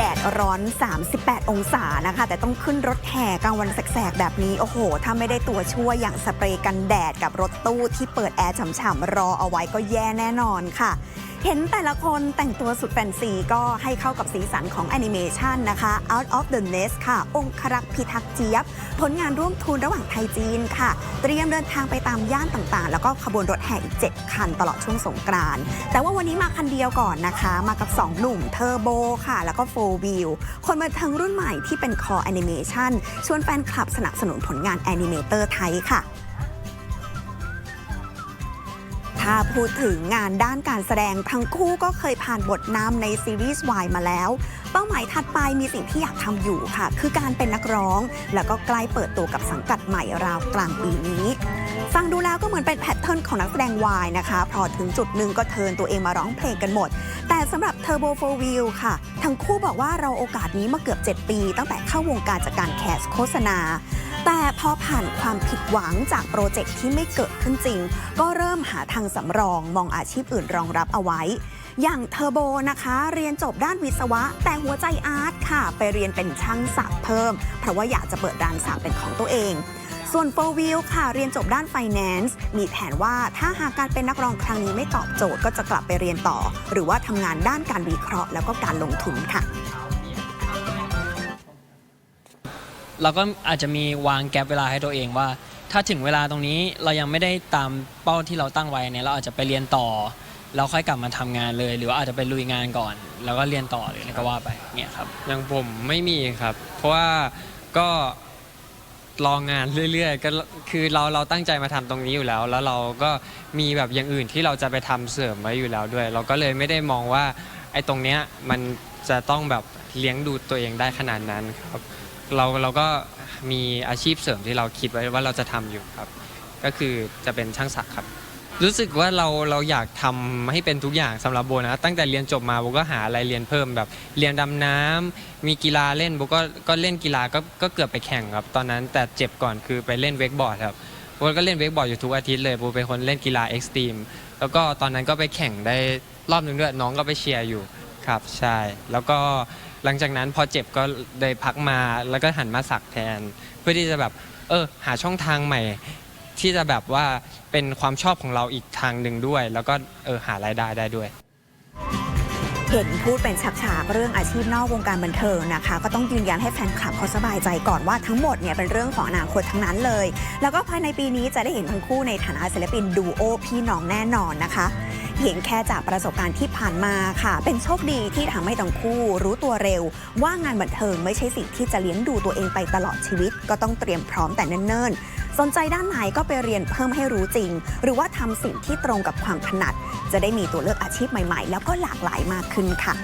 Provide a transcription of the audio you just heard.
แดดร้อน 38 องศานะคะ แต่ต้องขึ้นรถแห่กลางวันแสกๆ แบบนี้ โอ้โห ถ้าไม่ได้ตัวช่วยอย่างสเปรย์กันแดดกับรถตู้ที่เปิดแอร์ฉ่ำๆรอเอาไว้ก็แย่แน่นอนค่ะเห็นแต่ละคนแต่งตัวสุดแฟนซีก็ให้เข้ากับสีสันของแอนิเมชันนะคะ Out of the Nest ค่ะ องครักษ์พิทักษ์เจี๊ยบ ผลงานร่วมทุนระหว่างไทยจีนค่ะ เตรียมเดินทางไปตามย่านต่างๆ แล้วก็ขบวนรถแห่อีก 7 คันตลอดช่วงสงกรานต์แต่ว่าวันนี้มาคันเดียวก่อนนะคะ มากับ 2 หนุ่มเทอร์โบค่ะ แล้วก็โฟวิวคนบันเทิงรุ่นใหม่ที่เป็นคอแอนิเมชันชวนแฟนคลับสนับสนุนผลงานแอนิเมเตอร์ไทยค่ะ ถ้าพูดถึงงานด้านการแสดงทั้งคู่ก็เคยผ่านบทนำในซีรีส์วายมาแล้ว เป้าหมายถัดไปมีสิ่งที่อยากทำอยู่ค่ะ คือการเป็นนักร้อง แล้วก็ใกล้เปิดตัวกับสังกัดใหม่ราวกลางปีนี้ ฟังดูแล้วก็เหมือนเป็นแพทเทิร์นของนักแสดงวายนะคะ พอถึงจุดหนึ่งก็เทินตัวเองมาร้องเพลงกันหมด แต่สำหรับ Turbo 4 Wheel ค่ะ ทั้งคู่บอกว่าเราโอกาสนี้มาเกือบ 7 ปี ตั้งแต่เข้าวงการจากการแคสโฆษณา แต่พอผ่านความผิดหวังจากโปรเจกต์ที่ไม่เกิดขึ้นจริง ก็เริ่มหาทางสำรองมองอาชีพอื่นรองรับเอาไว้ อย่างเทอร์โบนะคะ เรียนจบด้านวิศวะ แต่หัวใจอาร์ตค่ะ ไปเรียนเป็นช่างสักเพิ่ม เพราะว่าอยากจะเปิดร้านสักเป็นของตัวเองส่วนโฟวิลค่ะ เรียนจบด้าน Finance มีแผนว่าถ้าหากการเป็นนักร้องครั้งนี้ไม่ตอบโจทย์ก็จะกลับไปเรียนต่อ หรือว่าทำงานด้านการวิเคราะห์แล้วก็การลงทุนค่ะ เราก็อาจจะมีวางแกลบเวลาให้ตัวเองว่า ถ้าถึงเวลาตรงนี้เรายังไม่ได้ตามเป้าที่เราตั้งไว้เนี่ยเราอาจจะไปเรียนต่อแล้วค่อยกลับมาทำงานเลย หรือว่าอาจจะไปลุยงานก่อน แล้วก็เรียนต่อเลยก็ว่าไปเนี่ยครับ อย่างผมไม่มีครับ เพราะว่าก็รองานเรื่อยๆก็คือเราเราตั้งใจมาทำตรงนี้อยู่แล้ว แล้วเราก็มีแบบอย่างอื่นที่เราจะไปทำเสริมไว้อยู่แล้วด้วย เราก็เลยไม่ได้มองว่าไอ้ตรงเนี้ยมันจะต้องแบบเลี้ยงดูตัวเองได้ขนาดนั้นครับ เราเราก็มีอาชีพเสริมที่เราคิดไว้ว่าเราจะทำอยู่ครับ ก็คือจะเป็นช่างศักดิ์ครับ รู้สึกว่าเราเราอยากทำให้เป็นทุกอย่างสำหรับโบนะ ตั้งแต่เรียนจบมาโบก็หาอะไรเรียนเพิ่มแบบ เรียนดำน้ำมีกีฬาเล่นโบก็ก็เล่นกีฬาก็ก็เกือบไปแข่งครับ ตอนนั้นแต่เจ็บก่อนคือไปเล่นเวกบอร์ดครับโบก็เล่นเวกบอร์ดอยู่ทุกอาทิตย์เลยโบเป็นคนเล่นกีฬาเอ็กซ์ตรีมแล้วก็ตอนนั้นก็ไปแข่งได้รอบหนึงด้วยน้องก็ไปเชียร์อยู่ครับใช่แล้วก็ หลังจากนั้นพอเจ็บก็ได้พักมาแล้วก็หันมาสักแทน เพื่อที่จะแบบเออหาช่องทางใหม่ ที่จะแบบว่าเป็นความชอบของเราอีกทางหนึ่งด้วย แล้วก็เออหารายได้ได้ด้วยเห็นพูดเป็นฉากๆเรื่องอาชีพนอกวงการบันเทิงนะคะ ก็ต้องยืนยันให้แฟนคลับเขาสบายใจก่อนว่าทั้งหมดเนี่ยเป็นเรื่องของอนาคตทั้งนั้นเลย แล้วก็ภายในปีนี้จะได้เห็นทั้งคู่ในฐานะศิลปินดูโอพี่น้องแน่นอนนะคะ เพียงแค่จากประสบการณ์ที่ผ่านมาค่ะ เป็นโชคดีที่ทำให้ทั้งคู่รู้ตัวเร็ว ว่างานบันเทิงไม่ใช่สิ่งที่จะเลี้ยงดูตัวเองไปตลอดชีวิต ก็ต้องเตรียมพร้อมแต่เนิ่นๆ สนใจด้านไหนก็ไปเรียนเพิ่มให้รู้จริง หรือว่าทำสิ่งที่ตรงกับความถนัด จะได้มีตัวเลือกอาชีพใหม่ๆ แล้วก็หลากหลายมากขึ้นค่ะ